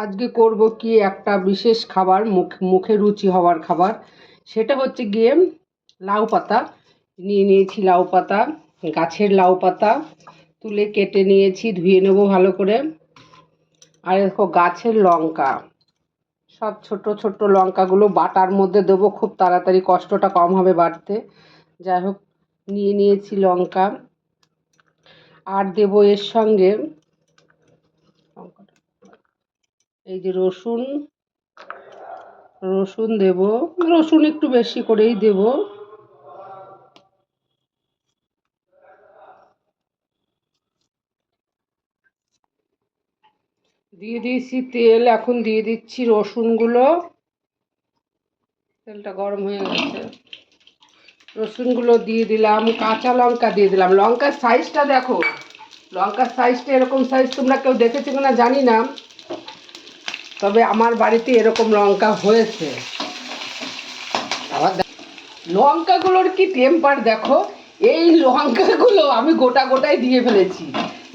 আজকে করব কি একটা বিশেষ খাবার, মুখ, মুখে রুচি হওয়ার খাবার। সেটা হচ্ছে গিয়ে লাউ পাতা। নিয়ে নিয়েছি লাউ পাতা, গাছের লাউ পাতা তুলে কেটে নিয়েছি, ধুয়ে নেব ভালো করে। আর দেখো গাছের লঙ্কা, সব ছোট ছোট লঙ্কাগুলো বাটার মধ্যে দেবো, খুব তাড়াতাড়ি কষ্টটা কম হবে বাড়তে। যাই হোক, নিয়ে নিয়েছি লঙ্কা। আর দেবো এর সঙ্গে এই যে রসুন রসুন দেব। রসুন একটু বেশি করেই দেব। দিয়ে দিয়েছি তেল, এখন দিয়ে দিচ্ছি রসুনগুলো। তেলটা গরম হয়ে গেছে। রসুনগুলো দিয়ে দিলাম, কাঁচা লঙ্কা দিয়ে দিলাম। লঙ্কার সাইজটা দেখো। লঙ্কার সাইজটা এরকম সাইজ তোমরা কেউ দেখেছ কিনা জানি না। তবে আমার বাড়িতে এরকম লঙ্কা হয়েছে। আবার লঙ্কাগুলোর কি টেম্পার দেখো? এই লঙ্কাগুলো আমি গোটা গোটাই দিয়ে ফেলেছি।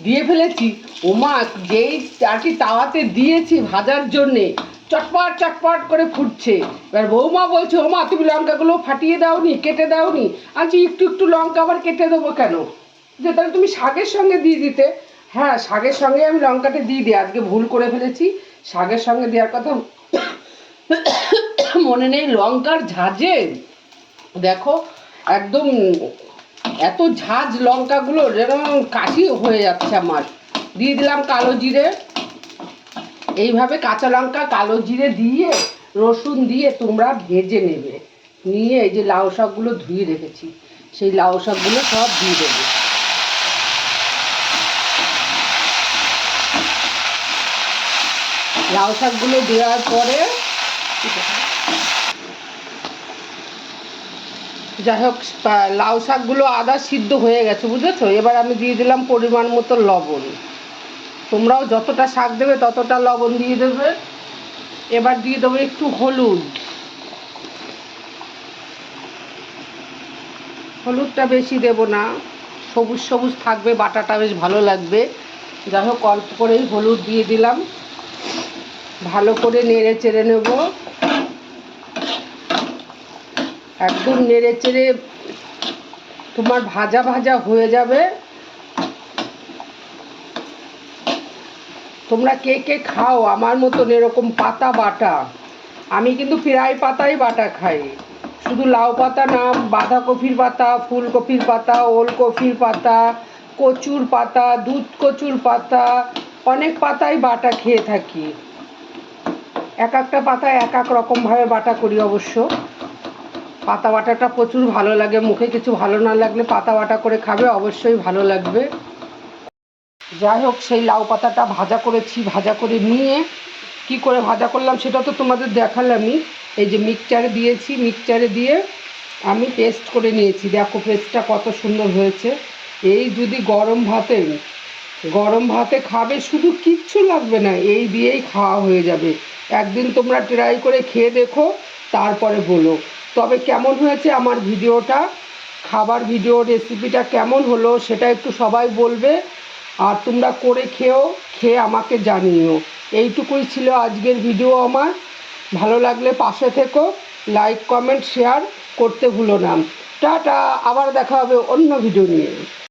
দিয়ে ফেলেছি। ওমা, যেই চাটি তাওয়াতে দিয়েছি ভাজার জন্যে, চটপট চটপট করে ফুটছে। এবার বৌমা বলছে, ওমা, তুমি লঙ্কাগুলো ফাটিয়ে দাওনি, কেটে দাওনি? আচ্ছা একটু একটু লঙ্কা আবার কেটে দেবো কেন? যে তাহলে তুমি শাকের সঙ্গে দিয়ে দিতে। হ্যাঁ শাকের সঙ্গে আমি লঙ্কাটা দিয়ে দিই। আজকে ভুল করে ফেলেছি। শাকের সঙ্গে দেওয়ার কথা মনে নেই, লঙ্কার ঝাঁঝে। দেখো, একদম এত ঝাঁঝ লঙ্কাগুলো, যেরকম কাশি হয়ে যাচ্ছে আমার। দিয়ে দিলাম কালো জিরে। এইভাবে কাঁচা লঙ্কা, কালো জিরে দিয়ে, রসুন দিয়ে তোমরা ভেজে নেবে। নিয়ে এই যে লাউ শাকগুলো ধুয়ে রেখেছি, সেই লাউ শাকগুলো সব দিয়ে দেবে। লাউ শাকগুলো দেওয়ার পরে যাই হোক লাউ শাকগুলো আদা সিদ্ধ হয়ে গেছে, বুঝেছ? এবার আমি দিয়ে দিলাম পরিমাণ মতো লবণ। তোমরাও যতটা শাক দেবে ততটা লবণ দিয়ে দেবে। এবার দিয়ে দেবো একটু হলুদ। হলুদটা বেশি দেব না। সবুজ সবুজ থাকবে, বাটাটা বেশ ভালো লাগবে। যাই হোক, অল্প করেই হলুদ দিয়ে দিলাম। ভালো করে নেড়ে চেড়ে নেব। একদম নেড়ে চেড়ে তোমার ভাজা ভাজা হয়ে যাবে। তোমরা কে কে খাও, আমার মতন এরকম পাতা বাটা। আমি কিন্তু প্রায় পাতাই বাটা খাই। শুধু লাউ পাতা না, বাঁধাকপির পাতা, ফুলকপির পাতা, ওলকপির পাতা, কচুর পাতা, দুধ কচুর পাতা, অনেক পাতাই বাটা খেয়ে থাকি। এক একটা পাতা এক এক রকমভাবে বাটা করি অবশ্য। পাতা বাটাটা প্রচুর ভালো লাগে, মুখে কিছু ভালো না লাগলে পাতা বাটা করে খাবে, অবশ্যই ভালো লাগবে। যাই হোক, সেই লাউ পাতাটা ভাজা করেছি, ভাজা করে নিয়ে কি করে ভাজা করলাম সেটা তো তোমাদের দেখালামই। এই যে মিক্সচারে দিয়েছি মিক্সচারে দিয়ে আমি পেস্ট করে নিয়েছি। দেখো পেস্টটা কত সুন্দর হয়েছে। এই যদি গরম ভাতে গরম ভাতে খাবে শুধু কিচ্ছু লাগবে না, এই দিয়েই খাওয়া হয়ে যাবে। একদিন তোমরা ট্রাই করে খেয়ে দেখো, তারপরে বলো। তবে কেমন হয়েছে আমার ভিডিওটা? খাবার ভিডিও রেসিপিটা কেমন হলো সেটা একটু সবাই বলবে, আর তোমরা করে খেও, খেয়ে আমাকে জানিও। এইটুকুই ছিল আজকের ভিডিও আমার। ভালো লাগলে পাশে থেকো লাইক কমেন্ট শেয়ার করতে ভুলো না। টাটা, আবার দেখা হবে অন্য ভিডিও নিয়ে।